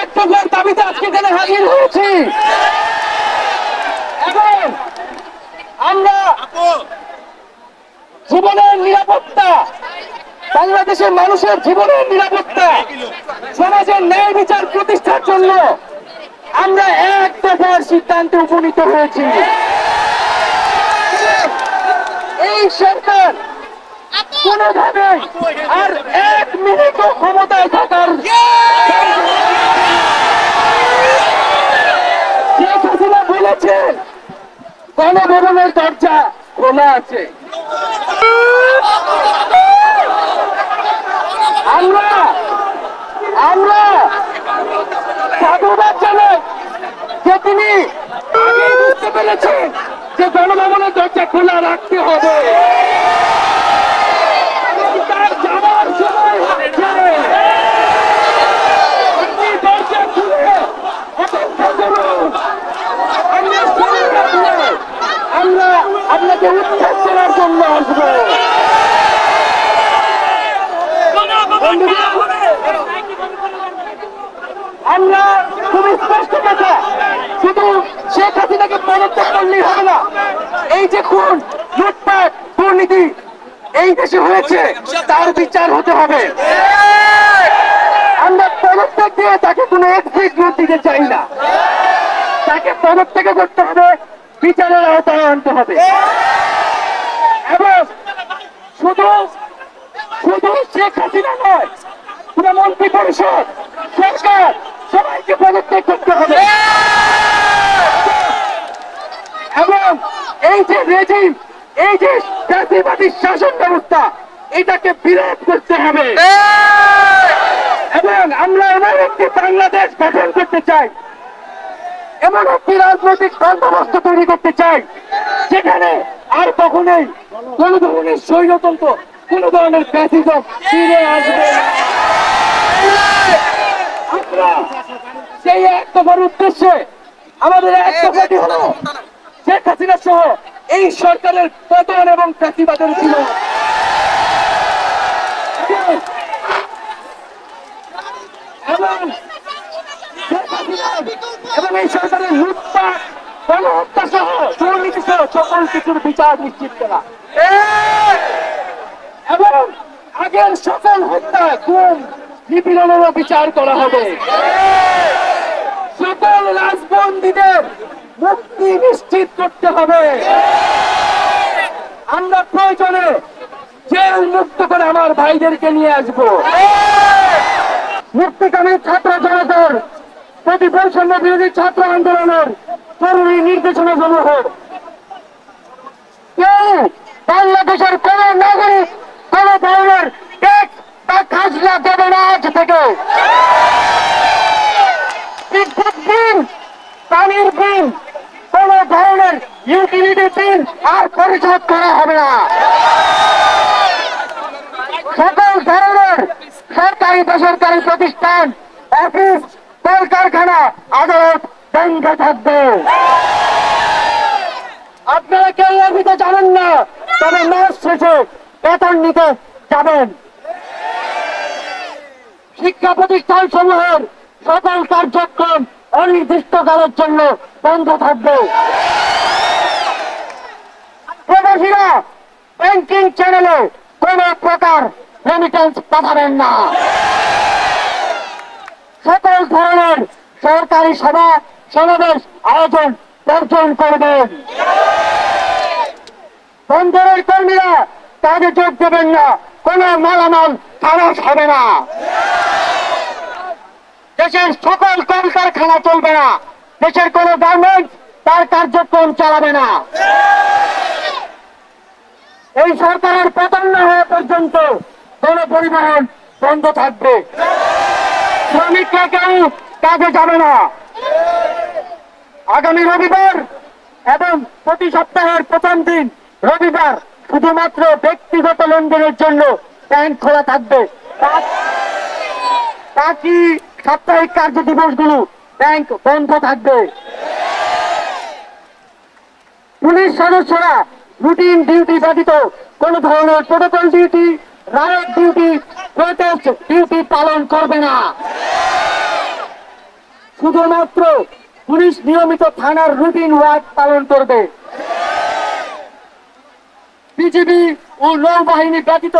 এক দফার দাবিতে আজকে এখানে হাজির হয়েছি। এবং আমরা জীবনের নিরাপত্তা, বাংলাদেশের মানুষের জীবনের নিরাপত্তা, সমাজের ন্যায় বিচার প্রতিষ্ঠার জন্য আমরা এক দফার সিদ্ধান্তে উপনীত হয়েছি। এই সরকার কোনোভাবে আর এক মিনিটও ক্ষমতায় থাকার শেখ হাসিনা বলেছেন গণভবনের দরজা খোলা আছে? আমরা আমরা সাধুবাদ জানাই যে তিনি বুঝতে পেরেছেন যে গণভবনের দরজা খোলা রাখতে হবে এবং তার যাওয়ার সময় হচ্ছে আপনি দরজা খুলে অপেক্ষা করুন আমরা শরীর রাখলে আমরা আপনাকে উত্থান করার জন্য আসব আমরা খুব স্পষ্ট কথা শুধু শেখ হাসিনাকে পদত্যাগ করলেই হবে না এই যে খুন লুটপাট দুর্নীতি এই দেশে হয়েছে, তার বিচার হতে হবে। আমরা পদত্যাগ দিয়ে তাকে কোনো এক্সিট দিতে চাই না। তাকে পদত্যাগ করতে হবে, বিচারের আওতায় আনতে হবে। এবং শুধু শুধু শেখ হাসিনা নয়, পুরো মন্ত্রী পরিষদ, সরকার, সবাইকে পদত্যাগ করতে হবে। এবং এই যে রেজিম এই যে জাতিবাদী শাসন ব্যবস্থা এটাকে বিরোধ করতে হবে। এবং আমরা এমন একটি বাংলাদেশ গঠন করতে চাই এমন একটি রাজনৈতিক বন্দোবস্ত তৈরি করতে চাই যেখানে আর কখনোই কোন ধরনের স্বৈরতন্ত্র কোন ধরনের ফ্যাসিজম ফিরে আসবে আমরা সেই এক দফার উদ্দেশ্যে আমাদের এক দফাটি হলো শেখ হাসিনা সহ এই সরকারের পতন এবং ফ্যাসিবাদের বিরোধ এবং এই সরকারের লুটপাট, গণহত্যা সহ দুর্নীতি সহ সকল কিছুর বিচার নিশ্চিত করা। এবং আগের সকল হত্যা খুন নিপীড়নেরও বিচার করা হবে। সকল রাজবন্দীদের মুক্তি নিশ্চিত করতে হবে। আমরা প্রয়োজনে জেল মুক্ত করে আমার ভাইদেরকে নিয়ে আসব। মুক্তিকামী ছাত্র জনতার প্রতি বৈষম্য বিরোধী ছাত্র আন্দোলনের জরুরি নির্দেশনা সমূহ কেউ বাংলাদেশের কোন নাগরিক, কোন ধরনের খাজনা দেবে না আজ থেকে। বিদ্যুৎ বিল, পানির বিল বিল আর পরিশোধ করা হবে না। সকল ধরনের সরকারি বেসরকারি প্রতিষ্ঠান, অফিস, কলকারখানা আদালত থাকবে। আপনারা কেউ অফিসে যাবেন না, তবে শেষে বেতন নিতে যাবেন। শিক্ষা প্রতিষ্ঠান সমূহের সকল কার্যক্রম অনির্দিষ্টকালের জন্য বন্ধ থাকবে। প্রবাসীরা ব্যাংকিং চ্যানেলে কোন প্রকার রেমিটেন্স পাঠাবেন না। সকল ধরনের সরকারি সভা, সমাবেশ, আয়োজন বর্জন করবেন বন্দরের কর্মীরা কাজে যোগ দেবেন না, কোন মালামাল খালাস হবে না। দেশের সকল কলকারখানা চলবে না, দেশের কোন গার্মেন্টস তার কার্যক্রম চালাবে না। এই সরকারের পতন না হওয়া পর্যন্ত কোন পরিবহন বন্ধ থাকবে। শ্রমিকরা কেউ কাজে যাবে না। আগামী রবিবার এবং প্রতি সপ্তাহের প্রথম দিন রবিবার শুধুমাত্র ব্যক্তিগত লেনদেনের জন্য ব্যাংক খোলা থাকবে। বাকি সাপ্তাহিক কার্য দিবসগুলো ব্যাংক বন্ধ থাকবে। পুলিশ সদস্যরা রুটিন ডিউটি ব্যতীত কোন ধরনের protocol duty riot duty protest duty পালন করবে না। শুধুমাত্র পুলিশ নিয়মিত থানার রুটিন ওয়ার্ক পালন করবে। বিজিবি ও নৌবাহিনী ব্যতীত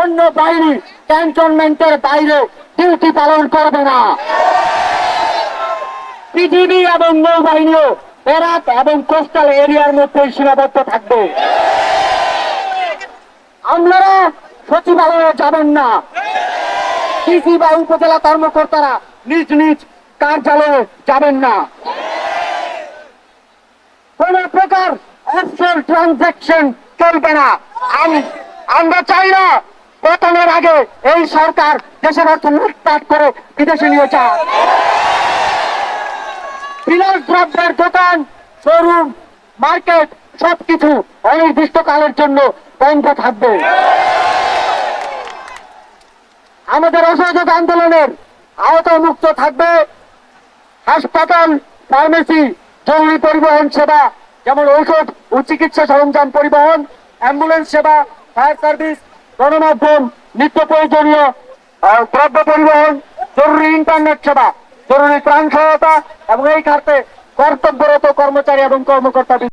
অন্য বাহিনী ক্যান্টনমেন্টের বাইরে ডিউটি পালন করবে না। বিজিবি এবং নৌবাহিনীও বেরাক এবং কোস্টাল এরিয়ার মধ্যে সীমাবদ্ধ থাকবে। আপনারা সচিবালয়ে যাবেন না। ডিসি বা উপজেলা কর্মকর্তারা নিজ নিজ কার্যালয়ে যাবেন না। কোন প্রকার অফশোর ট্রানজাকশন চলবে না। আম- আমরা চাই না পতনের আগে এই সরকার দেশের অর্থ লুটপাট করে বিদেশে নিয়ে যায় বিলাস দ্রব্যের দোকান শোরুম মার্কেট সবকিছু অনির্দিষ্টকালের জন্য বন্ধ থাকবে। আমাদের অসহযোগ আন্দোলনের আওতামুক্ত থাকবে। হাসপাতাল ফার্মেসি জরুরি পরিবহন সেবা, যেমন ঔষধ ও চিকিৎসা সরঞ্জাম পরিবহন অ্যাম্বুলেন্স সেবা ফায়ার সার্ভিস গণমাধ্যম, নিত্য প্রয়োজনীয় দ্রব্য পরিবহন, জরুরি ইন্টারনেট সেবা। জরুরি ত্রাণ সহায়তা এবং এই খাতে কর্তব্যরত কর্মচারী এবং কর্মকর্তা